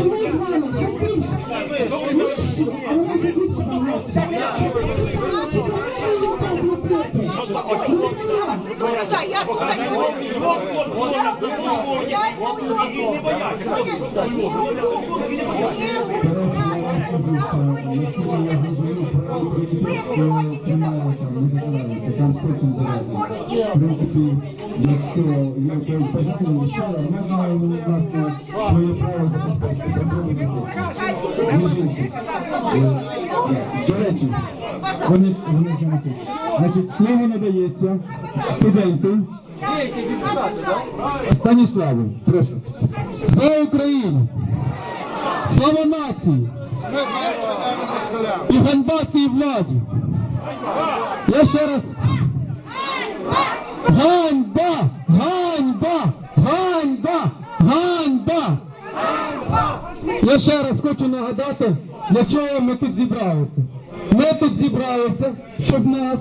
що ми з вами ще більше, нижчі, але ми ще більше багатші. Я не боюся бояться. Там потім завезли. В принципі, якщо є бажання, ще ми маємо власне своє право забезпечити До речі, вони, вони. Значить, слово надається студенту Станіславу. Прошу. Слава Україні! Слава нації! І ганьба цій владі! Я ще раз. Ганьба! Ганьба! Ганьба! Ганьба! Я ще раз хочу нагадати, для чого ми тут зібралися. Ми тут зібралися, щоб нас